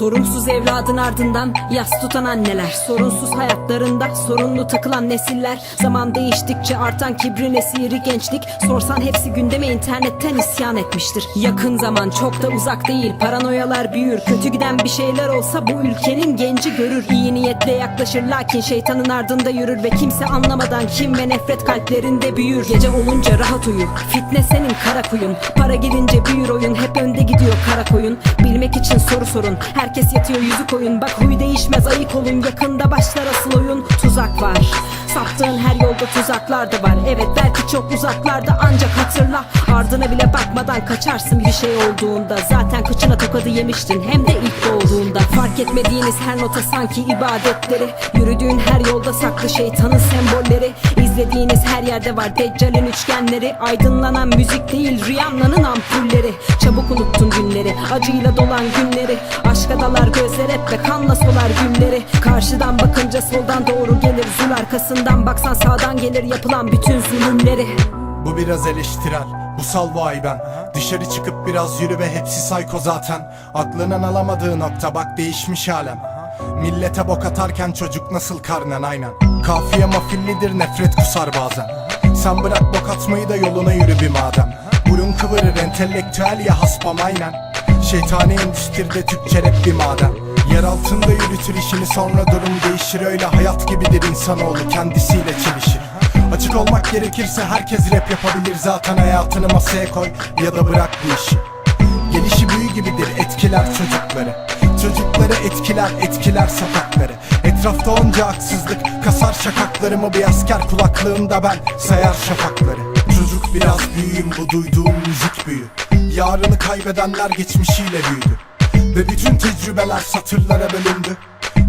Sorumsuz evladın ardından yas tutan anneler. Sorunsuz hayatlarında sorunlu takılan nesiller. Zaman değiştikçe artan kibrin esiri gençlik. Sorsan hepsi gündeme internetten isyan etmiştir. Yakın zaman çok da uzak değil. Paranoyalar büyür. Kötü giden bir şeyler olsa bu ülkenin genci görür. İyi niyetle yaklaşır lakin şeytanın ardında yürür Ve kimse anlamadan kim ve nefret kalplerinde büyür. Gece olunca rahat uyu. Fitne senin kara kuyun. Para gelince büyür oyun. Hep önde gidiyor kara koyun. Bilmek için soru sorun Herkes yatıyor yüzü koyun Bak huy değişmez ayık olun. Yakında başlar asıl oyun. Tuzak var Saptığın her yolda tuzaklar da var. Evet belki çok uzaklarda ancak hatırla. Ardına bile bakmadan kaçarsın bir şey olduğunda. Zaten kıçına tokadı yemiştin hem de ilk doğduğunda. Fark etmediğiniz her nota sanki ibadetleri. Yürüdüğün her yolda saklı şeytanın sembolleri. İzlediğiniz her yerde var Deccal'in üçgenleri. Aydınlanan müzik değil Rihanna'nın ampulleri. Çabuk unuttun günleri Acıyla dolan günleri. Aşka dalar gözler hep ve kanla solar günleri. Karşıdan bakınca soldan doğru gelir Zul arkasından baksan sağdan gelir Yapılan bütün zulümleri. Bu biraz eleştirel Bu salvay ben. Dışarı çıkıp biraz yürü ve hepsi sayko zaten. Aklının alamadığı nokta bak değişmiş alem Millete bok atarken çocuk nasıl karnen aynen. Kafiye mafillidir nefret kusar bazen. Sen bırak bok atmayı da yoluna yürü bir madem. Burun kıvırır entelektüel ya haspam aynen. Şeytani endüstride Türkçe rap bir maden Yer altında yürütür işini sonra durum değişir. Öyle hayat gibidir insanoğlu kendisiyle çelişir. Açık olmak gerekirse herkes rap yapabilir. Zaten hayatını masaya koy ya da bırak bu işi. Gelişi büyü gibidir etkiler çocukları. Çocukları etkiler etkiler sokakları. Etrafta onca haksızlık kasar şakaklarımı Bir asker kulaklığımda ben sayar şafakları. Çocuk biraz büyüğüm bu duyduğum müzik büyü. Yarını kaybedenler geçmişiyle büyüdü Ve bütün tecrübeler satırlara bölündü.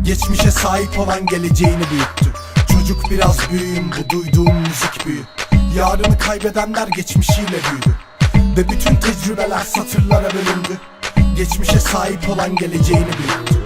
Geçmişe sahip olan geleceğini büyüttü. Çocuk biraz büyüğüm bu duyduğum müzik büyü Yarını kaybedenler geçmişiyle büyüdü. Ve bütün tecrübeler satırlara bölündü. Geçmişe sahip olan geleceğini büyüttü